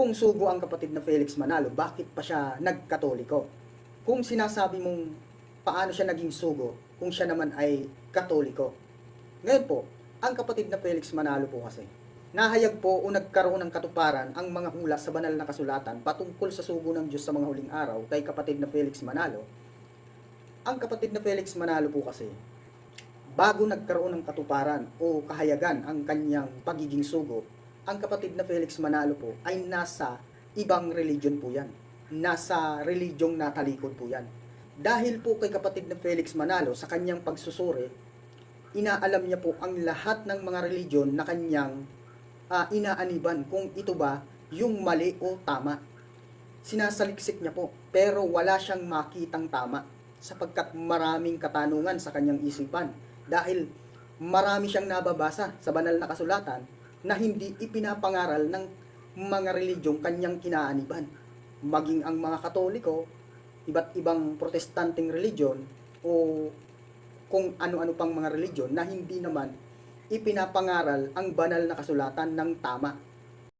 kung sugo ang kapatid na Felix Manalo, bakit pa siya nagkatoliko? Kung sinasabi mong paano siya naging sugo, kung siya naman ay katoliko. Ngayon po, ang kapatid na Felix Manalo po kasi, nahayag po o nagkaroon ng katuparan ang mga hula sa banal na kasulatan patungkol sa sugo ng Diyos sa mga huling araw kay kapatid na Felix Manalo. Ang kapatid na Felix Manalo po kasi, bago nagkaroon ng katuparan o kahayagan ang kanyang pagiging sugo, ang kapatid na Felix Manalo po ay nasa ibang religion po yan. Nasa religyong natalikod po yan. Dahil po kay kapatid na Felix Manalo sa kanyang pagsusuri, inaalam niya po ang lahat ng mga religion na kanyang ah, inaaniban kung ito ba yung mali o tama. Sinasaliksik niya po, pero wala siyang makitang tama sapagkat maraming katanungan sa kanyang isipan dahil marami siyang nababasa sa banal na kasulatan na hindi ipinapangaral ng mga religyong kanyang kinaaniban. Maging ang mga katoliko, iba't ibang protestanteng religion o kung ano-ano pang mga religion na hindi naman ipinapangaral ang banal na kasulatan ng tama